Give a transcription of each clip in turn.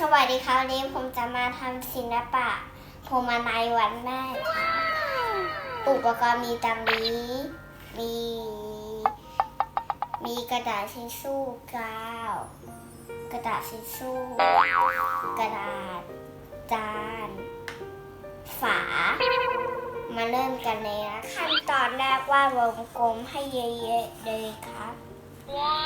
สวัสดีครับวันนี้ผมจะมาทำศิลปะผมมาในวันแม่ครับอุปกรณ์มีตามนี้ มี มีกระดาษทิชชู่กาวกระดาษทิชชู่กระดาษจาน ฝา มาเริ่มกันเลยนะขั้นตอนแรกว่าวงกลมให้เยอะๆเลยครับได้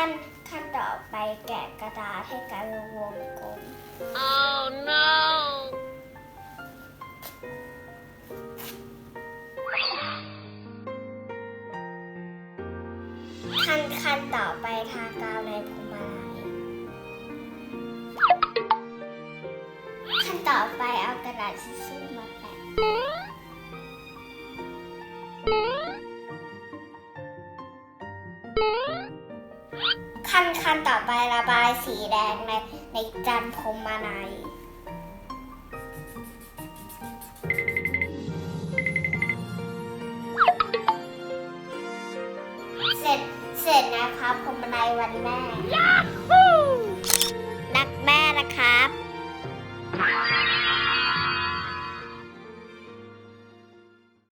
ขั้นขั้นต่อไปแกะกระดาษให้กลายเป็นวงกลม Oh no! ขั้นขั้นต่อไปทากาวในพวงมาลัยขั้นต่อไปเอากระดาษทิชชู่มาแปะ ขั้นขั้นต่อไประบายสีแดงในในจานพรมมาลัยเสร็จเสร็จนะครับพรมมาลัยวันแม่รักแม่นะครับ